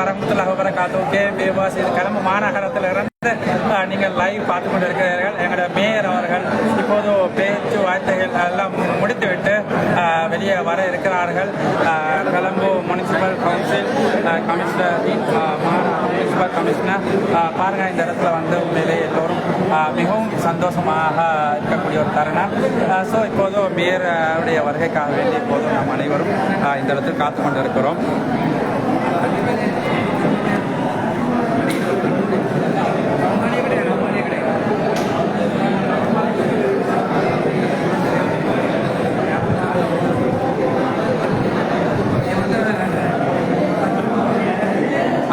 வரமத்துல்லாஹ் வரகாத்து கேபிவாஸ் இது கிளம்பு மாநகரத்தில் இருந்து நீங்கள் லைவ் பார்த்து கொண்டு இருக்கிறீர்கள் எங்களோட மேயர் அவர்கள் இப்போது பேச்சு வார்த்தைகள் எல்லாம் முடித்துவிட்டு வெளியே வர இருக்கிறார்கள். அஹ், municipal council commissioner municipal commissioner பாருங்கள் பாருங்க இந்த இடத்துல வந்து உண்மையிலே எல்லோரும் மிகவும் சந்தோஷமாக இருக்கக்கூடிய ஒரு தருணம். ஸோ இப்போது மேயருடைய வருகைக்காக வேண்டி இப்போது நாம் அனைவரும் இந்த இடத்தில் காத்து கொண்டிருக்கிறோம்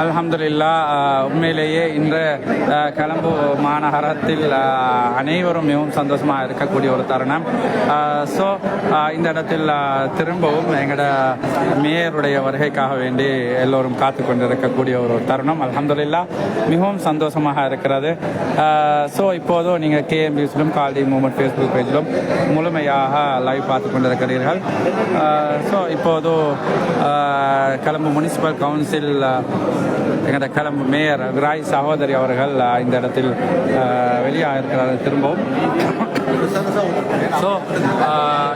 அலமதுல்லா உண்மையிலேயே இன்று கிளம்பு மாநகரத்தில் அனைவரும் மிகவும் சந்தோஷமாக இருக்கக்கூடிய ஒரு தருணம். ஸோ இந்த இடத்தில் திரும்பவும் எங்களோட மேயருடைய வருகைக்காக வேண்டி எல்லோரும் காத்து கொண்டிருக்கக்கூடிய ஒரு தருணம். அலமதுல்லா மிகவும் சந்தோஷமாக இருக்கிறது. ஸோ இப்போது நீங்கள் கேஎம் நியூஸிலும் கால்டி மூமெண்ட் ஃபேஸ்புக் பேஜிலும் முழுமையாக லைவ் பார்த்து கொண்டிருக்கிறீர்கள். ஸோ இப்போது கிளம்பு முனிசிபல் கவுன்சில் எங்களோட கிளம்பு மேயர் ராய் சகோதரி அவர்கள் இந்த இடத்தில் வெளியாக இருக்கிறார்கள் திரும்பவும். ஸோ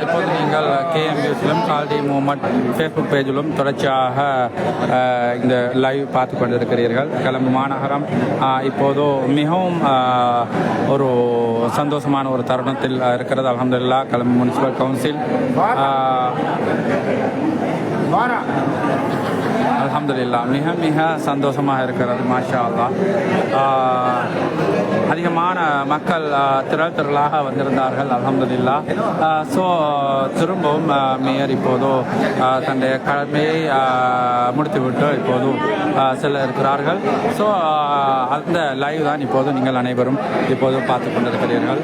இப்போது நீங்கள் கேஎம் நியூஸிலும் கால்டி மூமெண்ட் ஃபேஸ்புக் பேஜிலும் தொடர்ச்சியாக இந்த லைவ் பார்த்து கொண்டிருக்கிறீர்கள். கிளம்பு மாநகரம் இப்போது மிகவும் ஒரு சந்தோஷமான ஒரு தருணத்தில் இருக்கிறது. அலமதுல்லா கிளம்பு முனிசிபல் கவுன்சில் அலமதுல்லா மிக மிக சந்தோஷமாக இருக்கிறது மாஷா அல்லாஹ் அதிகமான மக்கள் திரள் திரளாக வந்திருந்தார்கள் அலமதுல்லா ஸோ திரும்பவும் மேயர் இப்போது தன்னுடைய கடமையை முடித்துவிட்டு இப்போது செல்ல இருக்கிறார்கள். ஸோ அந்த லைவ் தான் இப்போது நீங்கள் அனைவரும் இப்போது பார்த்து கொண்டிருக்கிறீர்கள்.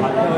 Hello.